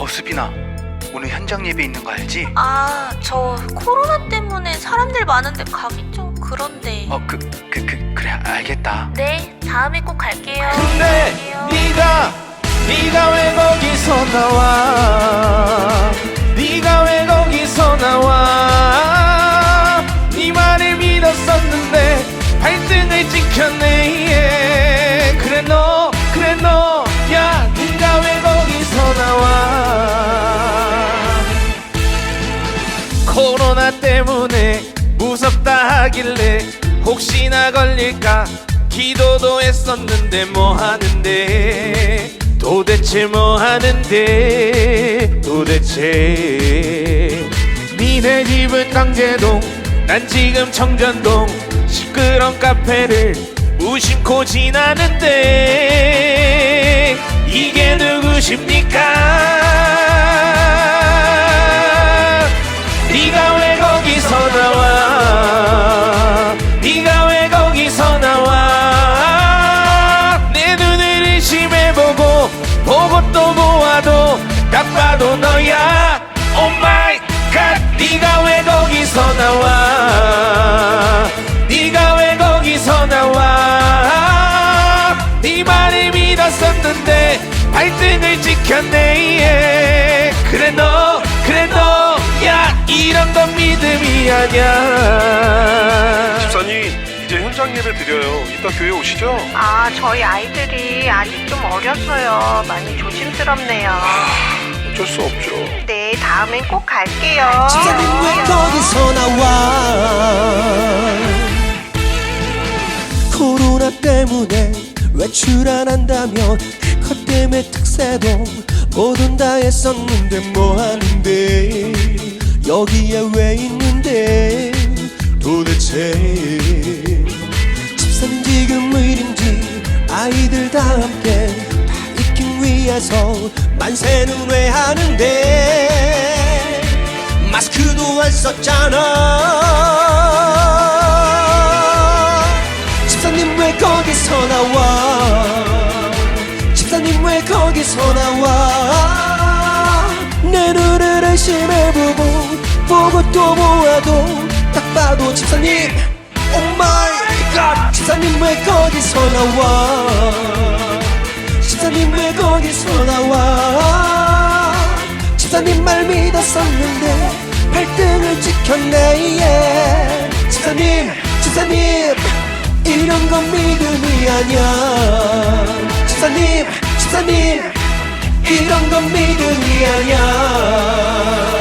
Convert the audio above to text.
어 수빈아 오늘 현장 예배 있는 거 알지? 아, 저 코로나 때문에 사람들 많은데 가기 좀 그런데. 어 그 그 그 그 래 알겠다 네, 다음에 꼭 갈게요. 근데 갈게요. 네가 네가 왜 거기서 나와 때문에 무섭다 하길래 혹시나 걸릴까 기도도 했었는데 뭐 하는데? 도대체 뭐 하는데? 도대체? 니네 집은 강제동 난 지금 청전동 시끄러운 카페를 무심코 지나는데 이게 누구십니까 딱 봐도 너야 Oh my God 네가 왜 거기서 나와 네가 왜 거기서 나와 네 말을 믿었었는데 발등을 찍혔네 예. 그래 너 그래 너야 이런 건 믿음이 아니야 집사님 이제 현장 예배 드려요. 이따 교회 오시죠? 아, 저희 아이들이 아직 좀 어렸어요. 많이 조심스럽네요. 어쩔 수 없죠. 네, 다음엔 꼭 갈게요. 집사님 왜 거기서 나와 코로나 때문에 외출 안 한다며 그것 때문에 특세도 못 온다 했었는데 뭐 하는데 여기에 왜 있는데 도대체 집사님 지금 일인지 아이들 다 함께 다 위해서 만세는 왜 하는데? 마스크도 안 썼잖아. 집사님 왜 거기서 나와? 집사님 왜 거기서 나와? 내 눈을 의심해보고 보고 또 보아도 딱 봐도 집사님 Oh my 집사님 왜 거기서 나와 왜 거기서 나와. 집사님 말 믿었었는데 발등을 찍혔네 예. 집사님 집사님 이런 건 믿음이 아니야. 집사님 집사님 이런 건 믿음이 아니야